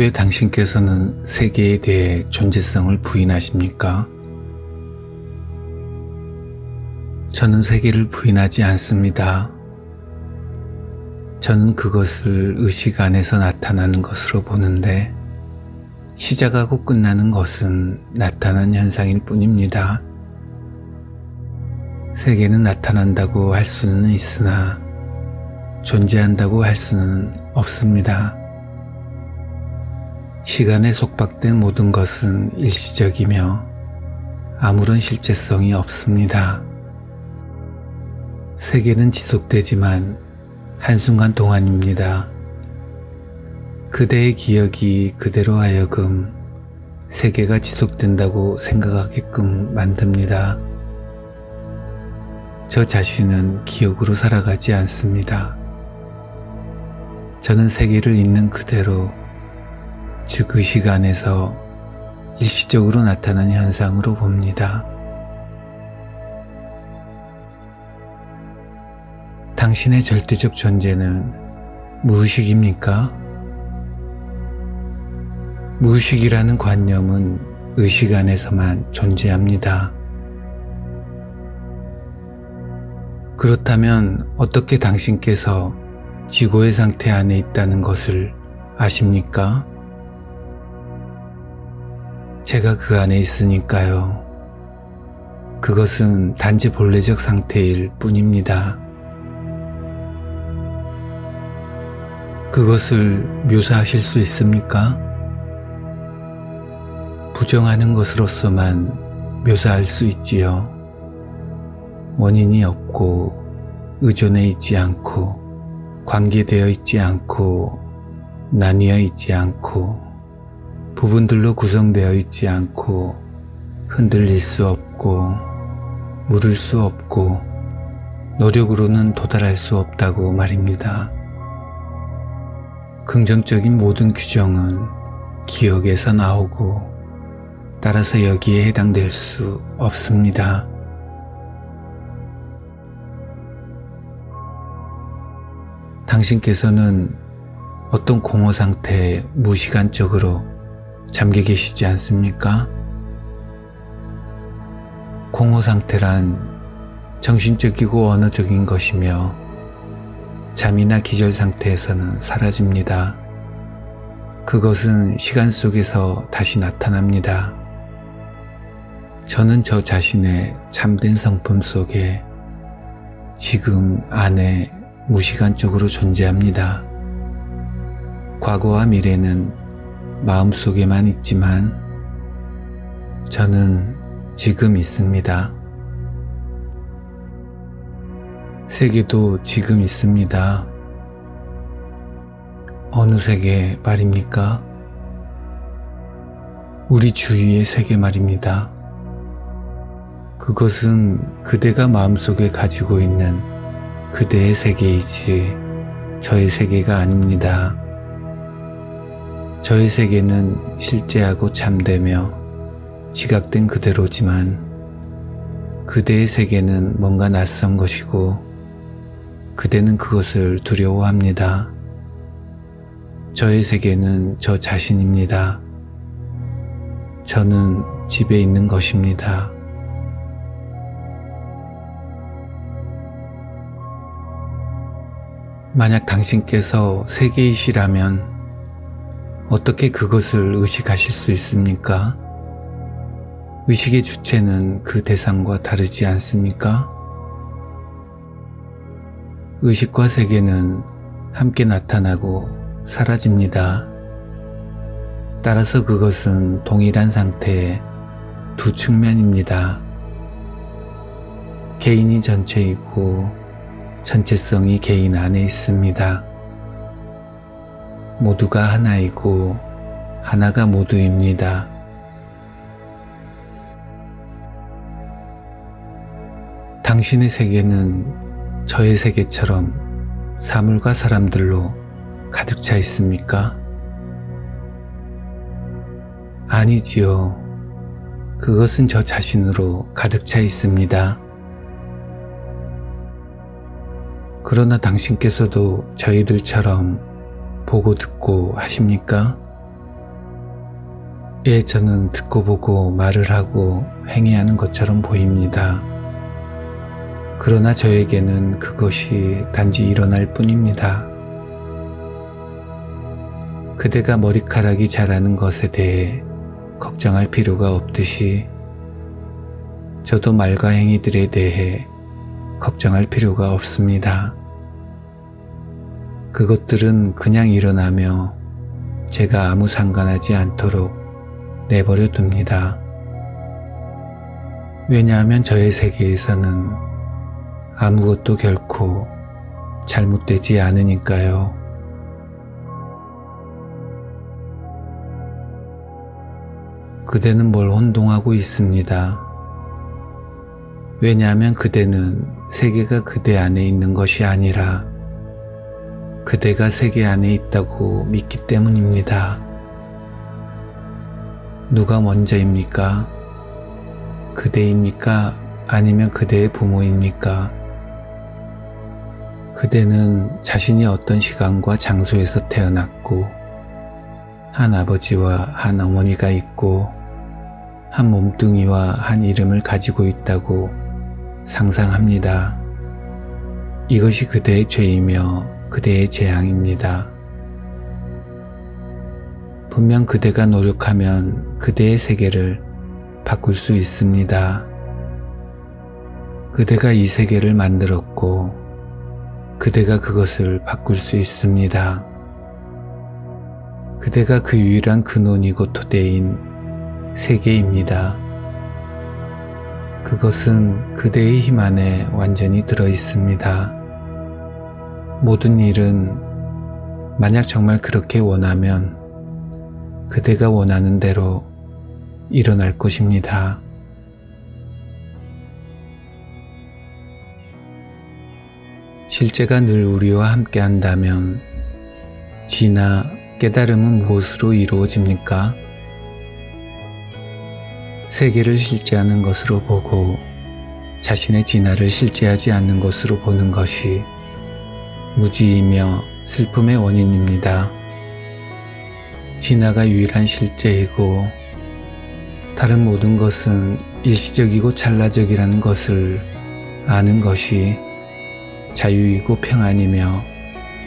왜 당신께서는 세계에 대해 존재성을 부인하십니까? 저는 세계를 부인하지 않습니다. 저는 그것을 의식 안에서 나타나는 것으로 보는데 시작하고 끝나는 것은 나타난 현상일 뿐입니다. 세계는 나타난다고 할 수는 있으나 존재한다고 할 수는 없습니다. 시간에 속박된 모든 것은 일시적이며 아무런 실제성이 없습니다. 세계는 지속되지만 한순간 동안입니다. 그대의 기억이 그대로 하여금 세계가 지속된다고 생각하게끔 만듭니다. 저 자신은 기억으로 살아가지 않습니다. 저는 세계를 있는 그대로, 즉 의식 안에서 일시적으로 나타난 현상으로 봅니다. 당신의 절대적 존재는 무의식입니까? 무의식이라는 관념은 의식 안에서만 존재합니다. 그렇다면 어떻게 당신께서 지고의 상태 안에 있다는 것을 아십니까? 제가 그 안에 있으니까요. 그것은 단지 본래적 상태일 뿐입니다. 그것을 묘사하실 수 있습니까? 부정하는 것으로서만 묘사할 수 있지요. 원인이 없고 의존해 있지 않고 관계되어 있지 않고 나뉘어 있지 않고 부분들로 구성되어 있지 않고 흔들릴 수 없고 물을 수 없고 노력으로는 도달할 수 없다고 말입니다. 긍정적인 모든 규정은 기억에서 나오고 따라서 여기에 해당될 수 없습니다. 당신께서는 어떤 공허 상태에 무시간적으로 잠겨 계시지 않습니까? 공허 상태란 정신적이고 언어적인 것이며 잠이나 기절 상태에서는 사라집니다. 그것은 시간 속에서 다시 나타납니다. 저는 저 자신의 참된 성품 속에 지금 안에 무시간적으로 존재합니다. 과거와 미래는 마음속에만 있지만 저는 지금 있습니다. 세계도 지금 있습니다. 어느 세계 말입니까? 우리 주위의 세계 말입니다. 그것은 그대가 마음속에 가지고 있는 그대의 세계이지 저의 세계가 아닙니다. 저의 세계는 실제하고 참되며 지각된 그대로지만 그대의 세계는 뭔가 낯선 것이고 그대는 그것을 두려워합니다. 저의 세계는 저 자신입니다. 저는 집에 있는 것입니다. 만약 당신께서 세계이시라면 어떻게 그것을 의식하실 수 있습니까? 의식의 주체는 그 대상과 다르지 않습니까? 의식과 세계는 함께 나타나고 사라집니다. 따라서 그것은 동일한 상태의 두 측면입니다. 개인이 전체이고 전체성이 개인 안에 있습니다. 모두가 하나이고 하나가 모두입니다. 당신의 세계는 저의 세계처럼 사물과 사람들로 가득 차 있습니까? 아니지요. 그것은 저 자신으로 가득 차 있습니다. 그러나 당신께서도 저희들처럼 보고 듣고 하십니까? 예, 저는 듣고 보고 말을 하고 행위하는 것처럼 보입니다. 그러나 저에게는 그것이 단지 일어날 뿐입니다. 그대가 머리카락이 자라는 것에 대해 걱정할 필요가 없듯이 저도 말과 행위들에 대해 걱정할 필요가 없습니다. 그것들은 그냥 일어나며 제가 아무 상관하지 않도록 내버려 둡니다. 왜냐하면 저의 세계에서는 아무것도 결코 잘못되지 않으니까요. 그대는 뭘 혼동하고 있습니다. 왜냐하면 그대는 세계가 그대 안에 있는 것이 아니라 그대가 세계 안에 있다고 믿기 때문입니다. 누가 먼저입니까? 그대입니까? 아니면 그대의 부모입니까? 그대는 자신이 어떤 시간과 장소에서 태어났고, 한 아버지와 한 어머니가 있고, 한 몸뚱이와 한 이름을 가지고 있다고 상상합니다. 이것이 그대의 죄이며 그대의 재앙입니다. 분명 그대가 노력하면 그대의 세계를 바꿀 수 있습니다. 그대가 이 세계를 만들었고, 그대가 그것을 바꿀 수 있습니다. 그대가 그 유일한 근원이고 토대인 세계입니다. 그것은 그대의 힘 안에 완전히 들어 있습니다. 모든 일은 만약 정말 그렇게 원하면 그대가 원하는 대로 일어날 것입니다. 실제가 늘 우리와 함께 한다면 지나 깨달음은 무엇으로 이루어집니까? 세계를 실제하는 것으로 보고 자신의 진화를 실제하지 않는 것으로 보는 것이 무지이며 슬픔의 원인입니다. 진화가 유일한 실제이고 다른 모든 것은 일시적이고 찰나적이라는 것을 아는 것이 자유이고 평안이며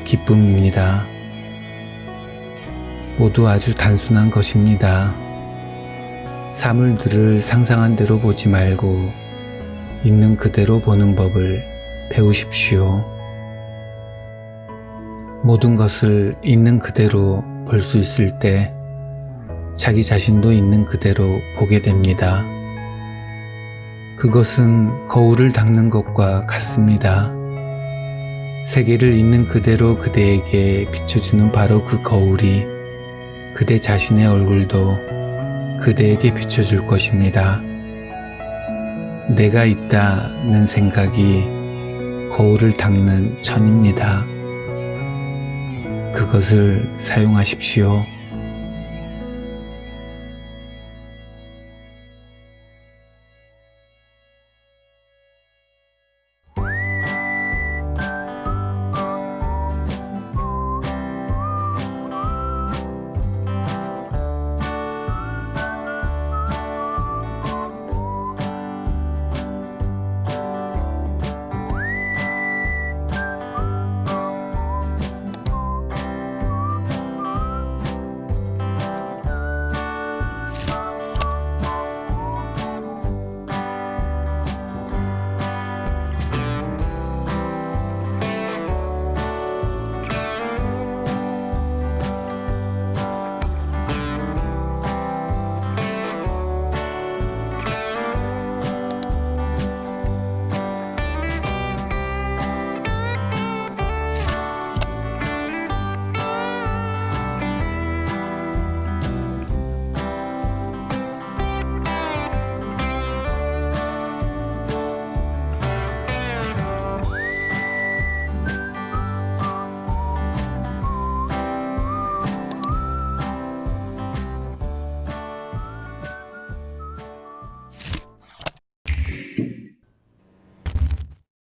기쁨입니다. 모두 아주 단순한 것입니다. 사물들을 상상한 대로 보지 말고 있는 그대로 보는 법을 배우십시오. 모든 것을 있는 그대로 볼 수 있을 때 자기 자신도 있는 그대로 보게 됩니다. 그것은 거울을 닦는 것과 같습니다. 세계를 있는 그대로 그대에게 비춰주는 바로 그 거울이 그대 자신의 얼굴도 그대에게 비춰줄 것입니다. 내가 있다는 생각이 거울을 닦는 천입니다. 그것을 사용하십시오.